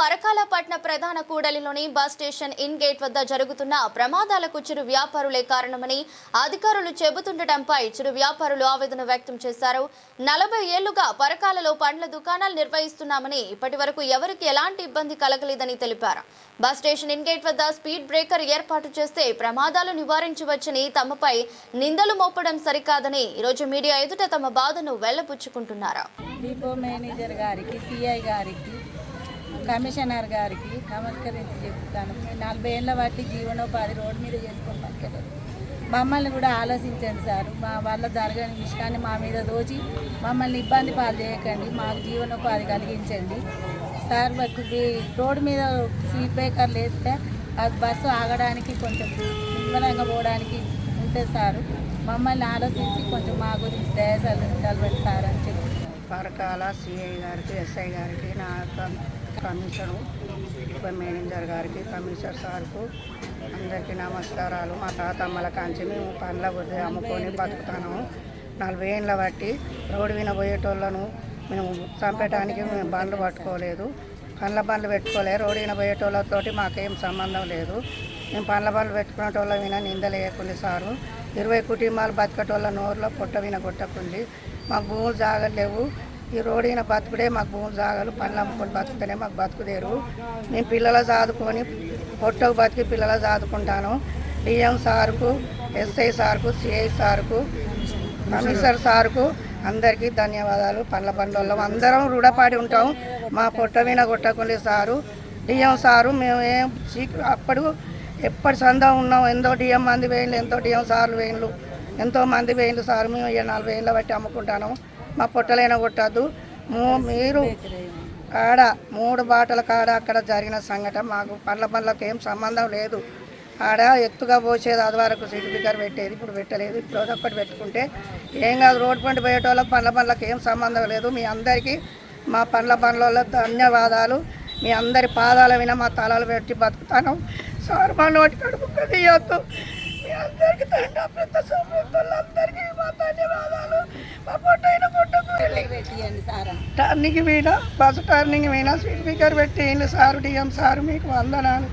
పరకాలపట్న ప్రధాన కూడలిలోని bus station in gate వద్ద జరుగుతున్న ప్రమాదాలకు చిరు వ్యాపారులే కారణమని అధికారులు చెబుతుండటంపై చిరు వ్యాపారులు ఆవేదన వ్యక్తం చేశారు. నలభై ఏళ్ళుగా పరకాలలో పండ్ల దుకాణాలు నిర్వహిస్తున్నామని ఇప్పటి వరకు ఎవరికి ఎలాంటి ఇబ్బంది కలగలేదని తెలిపారు. బస్ స్టేషన్ ఇన్ గేట్ వద్ద స్పీడ్ బ్రేకర్ ఏర్పాటు చేస్తే ప్రమాదాలు నివారించవచ్చని తమపై నిందలు మోపడం సరికాదని ఈరోజు మీడియా ఎదుట తమ బాధను వెళ్ళపుచ్చుకుంటున్నారు. డిపో మేనేజర్ గారికి సిఐ గారికి కమిషనర్ గారికి నమస్కరించి చెప్తాను. నలభై ఏళ్ళ బట్టి జీవనోపాధి రోడ్డు మీద చేసుకొని బతికేటోళ్ళు. మమ్మల్ని కూడా ఆలోచించండి సార్. మా వల్ల జరగని విషయాన్ని మా మీద దోచి మమ్మల్ని ఇబ్బంది పాలు చేయకండి. మాకు జీవనోపాధి కలిగించండి. సార్ మాకు రోడ్డు మీద సీట్ బ్రేకర్లు వేస్తే అది బస్సు ఆగడానికి కొంచెం నిమ్మలంగా పోవడానికి ఉంటే సారు మమ్మల్ని ఆలోచించి కొంచెం మా గురించి దయసలు కలవండి సార్ అని చెప్పి. పరకాల సిఐ గారికి ఎస్ఐ గారికి నా కమ్- ఉప మేనేజర్ గారికి కమిషనర్ సార్కు అందరికీ నమస్కారాలు. మా తాతమ్మల కాంచి మేము పండ్ల బుద్ధి అమ్ముకొని బతుకుతాను. నలభై ఏళ్ళ బట్టి రోడ్డు వినబోయేటోళ్ళను పోయేటోళ్ళను మేము చంపేయడానికి మేము బండ్లు పట్టుకోలేదు. పండ్ల బండ్లు పెట్టుకోలేదు రోడ్డు విన పోయేటోళ్ళతోటి మాకేం సంబంధం లేదు. మేము పండ్ల బండ్లు పెట్టుకునేటోళ్ళ విన నిందలేయకుంది సారు. ఇరవై కుటుంబాలు బతికేటోళ్ళ నోరులో పొట్ట విన కొట్టకుంది మాకు భూములు జాగలేవు. ఈ రోడైన బతుకుడే మాకు భూమి జాగలు పనులు అమ్ముకొని బతుకుతేనే మాకు బతుకుదేరు మేము పిల్లల సాదుకొని పొట్టకు బతికి పిల్లల సాదుకుంటాను. డిఎం సార్కు ఎస్ఐ సార్కు సిఐ సార్కు కమిషనర్ సార్కు అందరికీ ధన్యవాదాలు. పండ్ల పండ్లలో అందరం రుణపడి ఉంటాం. మా పొట్ట మీద కొట్టకుండా సారు డిఎం సారు మేము ఏం అప్పుడు ఎప్పటి సందా ఉన్నాం. ఎంతో డిఎం మంది వేయండి ఎంతో డిఎం సార్లు వేయండ్లు ఎంతో మంది వేయండి సారు. మేము ఈ నలభై ఏళ్ళ బట్టి అమ్ముకుంటాను. మా పొట్టలైనా కొట్టద్దు. మీరు కాడ మూడు బాటల కాడ అక్కడ జరిగిన సంఘటన మాకు పండ్ల పండ్లకు ఏం సంబంధం లేదు. ఆడ ఎత్తుగా పోసేది అది వరకు సీటు బిగ్గర పెట్టేది ఇప్పుడు పెట్టలేదు. ఇప్పుడు ఒకటి పెట్టుకుంటే ఏం కాదు రోడ్డు పంట పోయేటోళ్ళకి పండ్ల పండ్లకు ఏం సంబంధం లేదు. మీ అందరికీ మా పండ్ల పండ్లలో ధన్యవాదాలు. మీ అందరి పాదాల విన మా తలాలు పెట్టి బతుకుతాను. సార్ మా నోటి కడుపు తీయొద్దు మీ అందరికీ తండ్రి అందరికీ టర్నింగ్ మీద బస్సు టర్నింగ్ మీద స్పీకర్ పెట్టి సారు డిఎం సారు మీకు వందనాలు.